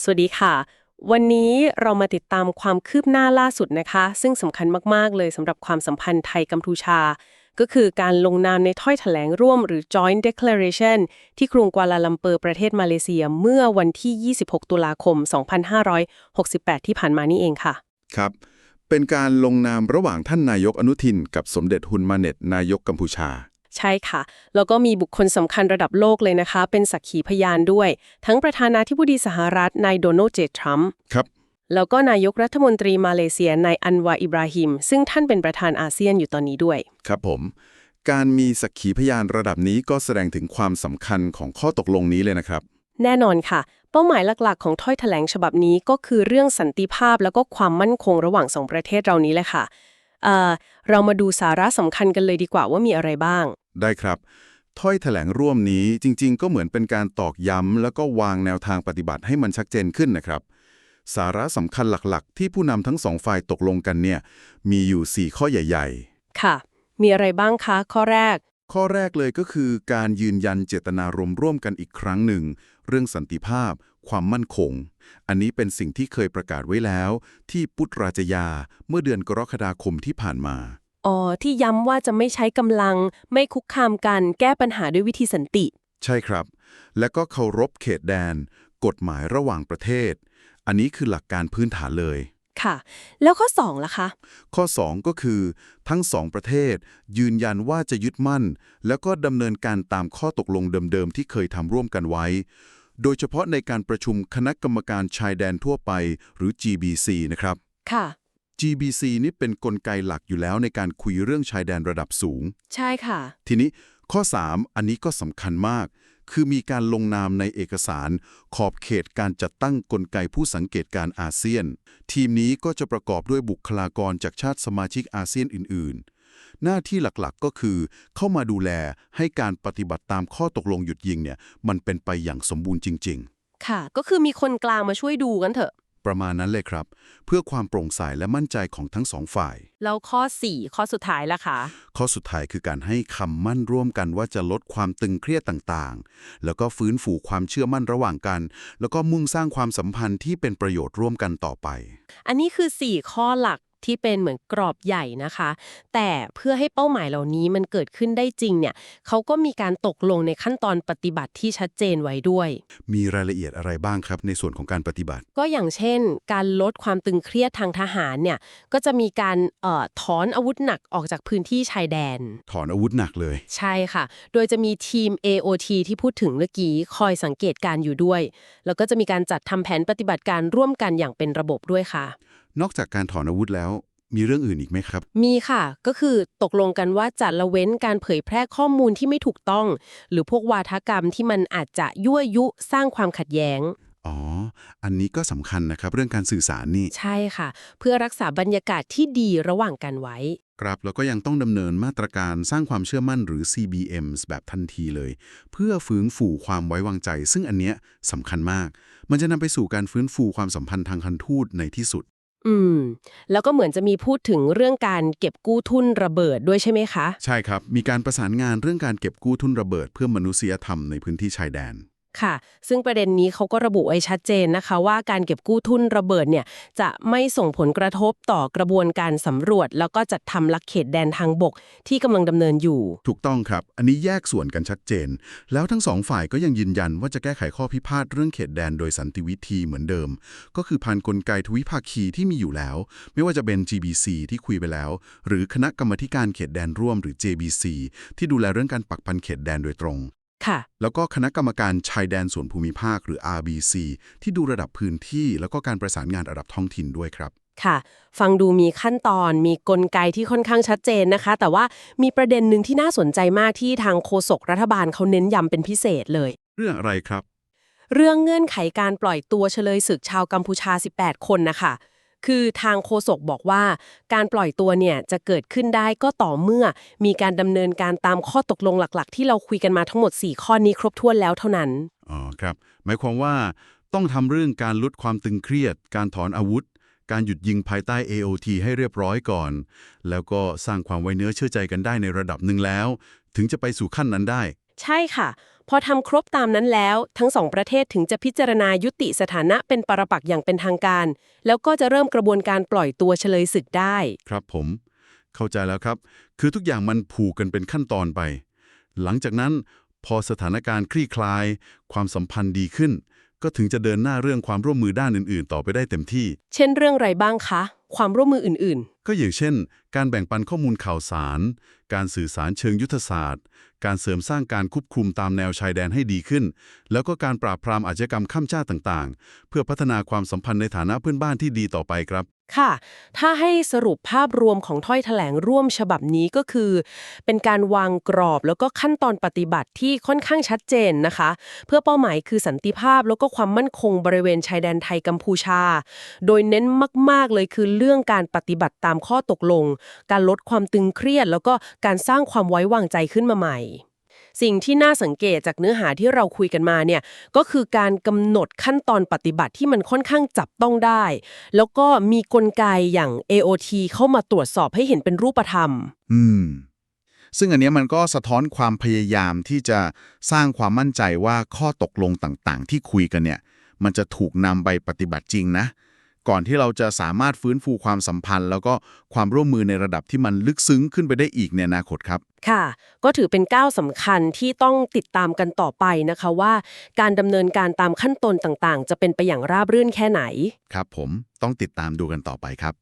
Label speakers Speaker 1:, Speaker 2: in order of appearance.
Speaker 1: สวัสดีค่ะ วันนี้เรามาติดตามความคืบหน้าล่าสุดนะคะ ซึ่งสำคัญมาก ๆ เลยสำหรับความสัมพันธ์ไทยกัมพูชา ก็คือการลงนามในถ้อยแถลงร่วมหรือ Joint Declaration ที่กรุงกัวลาลัมเปอร์ประเทศมาเลเซียเมื่อวันที่ 26 ตุลาคม 2568 ที่ผ่านมานี่เองค่ะ
Speaker 2: ครับ เป็นการลงนามระหว่างท่านนายกอนุทิน กับสมเด็จฮุนมาเน็ตนายกกัมพูชา
Speaker 1: ใช่ค่ะ แล้วก็มีบุคคลสำคัญระดับโลกเลยนะคะ เป็นสักขีพยานด้วย ทั้งประธานาธิบดีสหรัฐนายโดนัลด์เจทรัมป์
Speaker 2: ครับ
Speaker 1: แล้วก็นายกรัฐมนตรีมาเลเซียนายอันวาอิบราฮิม ซึ่งท่านเป็นประธานอาเซียนอยู่ตอนนี้ด้วย
Speaker 2: ครับผม การมีสักขีพยานระดับนี้ก็แสดงถึงความสำคัญของข้อตกลงนี้เลยนะครับ
Speaker 1: แน่นอนค่ะ เป้าหมายหลักๆ ของถ้อยแถลงฉบับนี้ก็คือเรื่องสันติภาพแล้วก็ความมั่นคงระหว่างสองประเทศเรานี้แหละค่ะเอ่อเรามาดูสาระสำคัญกันเลยดีกว่าว่ามีอะไรบ้าง
Speaker 2: ได้ครับ ถ้อยแถลงร่วมนี้จริง ๆ ก็เหมือนเป็นการตอกย้ำ แล้วก็วางแนวทางปฏิบัติให้มันชัดเจนขึ้นนะครับ สาระสำคัญหลักๆ ที่ผู้นำทั้งสองฝ่ายตกลงกันเนี่ย มีอยู่ 4 ข้อใหญ่
Speaker 1: ค่ะ มีอะไรบ้างคะ ข้อแรก
Speaker 2: ๆข้อแรกเลยก็คือการยืนยันเจตนารมณ์ร่วมกันอีกครั้งหนึ่ง เรื่องสันติภาพ ความมั่นคง อันนี้เป็นสิ่งที่เคยประกาศไว้แล้ว ที่ปุตราจยาเมื่อเดือนกรกฎาคมที่ผ่านมา
Speaker 1: อ๋อที่ย้ำว่าจะไม่ใช้กำลัง ไม่คุกคามกัน แก้ปัญหาด้วยวิธีสันติ
Speaker 2: ใช่ครับ และก็เคารพเขตแดน กฎหมายระหว่างประเทศ อันนี้คือหลักการพื้นฐานเลย
Speaker 1: ค่ะ แล้วข้อ2ล่ะคะ
Speaker 2: ข้อ 2 ก็คือ ทั้งสองประเทศ ยืนยันว่าจะยึดมั่น แล้วก็ดำเนินการตามข้อตกลงเดิมๆที่เคยทำร่วมกันไว้ โดยเฉพาะในการประชุมคณะกรรมการชายแดนทั่วไป หรือ GBC นะครับ
Speaker 1: ค่ะ
Speaker 2: GBC นี่เป็นกลไกหลักอยู่แล้วในการคุยเรื่องชายแดนระดับสูง
Speaker 1: ใช่ค่ะ
Speaker 2: ทีนี้ข้อ 3 อันนี้ก็สำคัญมาก คือมีการลงนามในเอกสาร ขอบเขตการจัดตั้งกลไกผู้สังเกตการอาเซียน ทีมนี้ก็จะประกอบด้วยบุคลากรจากชาติสมาชิกอาเซียนอื่น ๆ หน้าที่หลักๆก็คือ เข้ามาดูแลให้การปฏิบัติตามข้อตกลงหยุดยิงเนี่ยมันเป็นไปอย่างสมบูรณ์จริง
Speaker 1: ค่ะ ก็คือมีคนกลางมาช่วยดูกันเถอะ
Speaker 2: ๆ ประมาณนั้นเลยครับ เพื่อความโปร่งใสและมั่นใจของทั้งสองฝ่าย
Speaker 1: แล้วข้อ 4 ข้อสุดท้ายล่ะคะ
Speaker 2: ข้อสุดท้ายคือการให้คำมั่นร่วมกันว่าจะลดความตึงเครียดต่างๆ แล้วก็ฟื้นฟูความเชื่อมั่นระหว่างกัน แล้วก็มุ่งสร้างความสัมพันธ์ที่เป็นประโยชน์ร่วมกันต่อไป
Speaker 1: อันนี้คือ 4 ข้อหลัก ที่เป็นเหมือนกรอบใหญ่นะคะ แต่เพื่อให้เป้าหมายเหล่านี้มันเกิดขึ้นได้จริงเนี่ยเขาก็มีการตกลงในขั้นตอนปฏิบัติที่ชัดเจนไว้ด้วย
Speaker 2: มีรายละเอียดอะไรบ้างครับในส่วนของการปฏิบัติ
Speaker 1: ก็อย่างเช่น การลดความตึงเครียดทางทหารเนี่ยก็จะมีการเอ่อถอนอาวุธหนักออกจากพื้นที่ชายแดน
Speaker 2: ถอนอาวุธหนักเลย
Speaker 1: ใช่ค่ะ โดยจะมีทีม AOT ที่พูดถึงเมื่อกี้คอยสังเกตการณ์อยู่ด้วย แล้วก็จะมีการจัดทำแผนปฏิบัติการร่วมกันอย่างเป็นระบบด้วยค่ะ
Speaker 2: นอกจากการถอนอาวุธแล้ว มีเรื่องอื่นอีกไหมครับ
Speaker 1: มีค่ะ ก็คือตกลงกันว่าจะละเว้นการเผยแพร่ข้อมูลที่ไม่ถูกต้อง หรือพวกวาทกรรมที่มันอาจจะยั่วยุสร้างความขัดแย้ง
Speaker 2: อ๋อ อันนี้ก็สำคัญนะครับ เรื่องการสื่อสารนี่
Speaker 1: ใช่ค่ะ เพื่อรักษาบรรยากาศที่ดีระหว่างกันไว้
Speaker 2: ครับ แล้วก็ยังต้องดำเนินมาตรการสร้างความเชื่อมั่นหรือ CBMs แบบทันทีเลย เพื่อฟื้นฟูความไว้วางใจ ซึ่งอันเนี้ยสำคัญมาก มันจะนำไปสู่การฟื้นฟูความสัมพันธ์ทางคันทูตในที่สุด
Speaker 1: อืม แล้วก็เหมือนจะมีพูดถึงเรื่องการเก็บกู้ทุนระเบิดด้วยใช่ไหมคะ
Speaker 2: ใช่ครับ มีการประสานงานเรื่องการเก็บกู้ทุนระเบิดเพื่อมนุษยธรรมในพื้นที่ชายแดน
Speaker 1: ค่ะ ซึ่งประเด็นนี้เขาก็ระบุไว้ชัดเจนนะคะ ว่าการเก็บกู้ทุนระเบิดเนี่ยจะไม่ส่งผลกระทบต่อกระบวนการสำรวจ แล้วก็จัดทำลักเขตแดนทางบกที่กำลังดำเนินอยู่
Speaker 2: ถูกต้องครับ อันนี้แยกส่วนกันชัดเจน แล้วทั้งสองฝ่ายก็ยังยืนยันว่าจะแก้ไขข้อพิพาทเรื่องเขตแดนโดยสันติวิธีเหมือนเดิม ก็คือผ่านกลไกทวิภาคีที่มีอยู่แล้ว ไม่ว่าจะเป็น GBC ที่คุยไปแล้ว หรือคณะกรรมการเขตแดนร่วมหรือ JBC ที่ดูแลเรื่องการปักพันเขตแดนโดยตรง
Speaker 1: ค่ะ
Speaker 2: แล้วก็คณะกรรมการชายแดนส่วนภูมิภาคหรือ RBC ที่ดูระดับพื้นที่ แล้วก็การประสานงานระดับท้องถิ่นด้วยครับ
Speaker 1: ค่ะ ฟังดูมีขั้นตอนมีกลไกที่ค่อนข้างชัดเจนนะคะ แต่ว่ามีประเด็นหนึ่งที่น่าสนใจมากที่ทางโฆษกรัฐบาลเขาเน้นย้ำเป็นพิเศษเลย
Speaker 2: เรื่องอะไรครับ
Speaker 1: เรื่องเงื่อนไขการปล่อยตัวเฉลยศึกชาวกัมพูชา 18 คนนะคะ คือทางโฆษกบอกว่า การปล่อยตัวเนี่ยจะเกิดขึ้นได้ก็ต่อเมื่อ มีการดำเนินการตามข้อตกลงหลักๆ ที่เราคุยกันมาทั้งหมด 4 ข้อนี้ครบถ้วนแล้วเท่านั้น
Speaker 2: อ๋อครับ หมายความว่าต้องทำเรื่องการลดความตึงเครียด การถอนอาวุธ การหยุดยิงภายใต้ AOT ให้เรียบร้อยก่อน แล้วก็สร้างความไว้เนื้อเชื่อใจกันได้ในระดับหนึ่งแล้ว ถึงจะไปสู่ขั้นนั้นได้
Speaker 1: ใช่ค่ะ พอทำครบตามนั้นแล้ว ทั้งสองประเทศถึงจะพิจารณายุติสถานะเป็นปรปักษ์อย่างเป็นทางการ แล้วก็จะเริ่มกระบวนการปล่อยตัวเฉลยศึกได้
Speaker 2: ครับผม เข้าใจแล้วครับ คือทุกอย่างมันผูกกันเป็นขั้นตอนไป หลังจากนั้นพอสถานการณ์คลี่คลาย ความสัมพันธ์ดีขึ้น ก็ถึงจะเดินหน้าเรื่องความร่วมมือด้านอื่น ๆ ต่อไปได้เต็มที่
Speaker 1: เช่นเรื่องไรบ้างคะ ความร่วมมืออื่น
Speaker 2: ก็อย่างเช่น การแบ่งปันข้อมูลข่าวสาร การสื่อสารเชิงยุทธศาสตร์ การเสริมสร้างการควบคุมตามแนวชายแดนให้ดีขึ้น แล้วก็การปราบปรามอาชญากรรมข้ามชาติต่างๆ เพื่อพัฒนาความสัมพันธ์ในฐานะเพื่อนบ้านที่ดีต่อไปครับ
Speaker 1: ค่ะ ถ้าให้สรุปภาพรวมของถ้อยแถลงร่วมฉบับนี้ก็คือ เป็นการวางกรอบแล้วก็ขั้นตอนปฏิบัติที่ค่อนข้างชัดเจนนะคะ เพื่อเป้าหมายคือสันติภาพแล้วก็ความมั่นคงบริเวณชายแดนไทยกัมพูชา โดยเน้นมาก ๆ เลยคือเรื่องการปฏิบัติตามามข้อตกลง การลดความตึงเครียด แล้วก็การสร้างความไว้วางใจขึ้นมาใหม่ สิ่งที่น่าสังเกตจากเนื้อหาที่เราคุยกันมาเนี่ยก็คือการกำหนดขั้นตอนปฏิบัติที่มันค่อนข้างจับต้องได้ แล้วก็มีกลไกอย่าง AOT เข้ามาตรวจสอบให้เห็นเป็นรูปธรรม
Speaker 3: อืมซึ่งอันนี้มันก็สะท้อนความพยายามที่จะสร้างความมั่นใจว่าข้อตกลงต่างๆ ที่คุยกันเนี่ย มันจะถูกนำไปปฏิบัติจริงนะ ก่อนที่เราจะสามารถฟื้นฟูความสัมพันธ์ แล้วก็ความร่วมมือในระดับที่มันลึกซึ้งขึ้นไปได้อีกในอนาคตครับ
Speaker 1: ค่ะ ก็ถือเป็นก้าวสำคัญที่ต้องติดตามกันต่อไปนะคะว่า การดำเนินการตามขั้นตอนต่างๆ จะเป็นไปอย่างราบรื่นแค่ไหน
Speaker 3: ครับผมต้องติดตามดูกันต่อไปครับ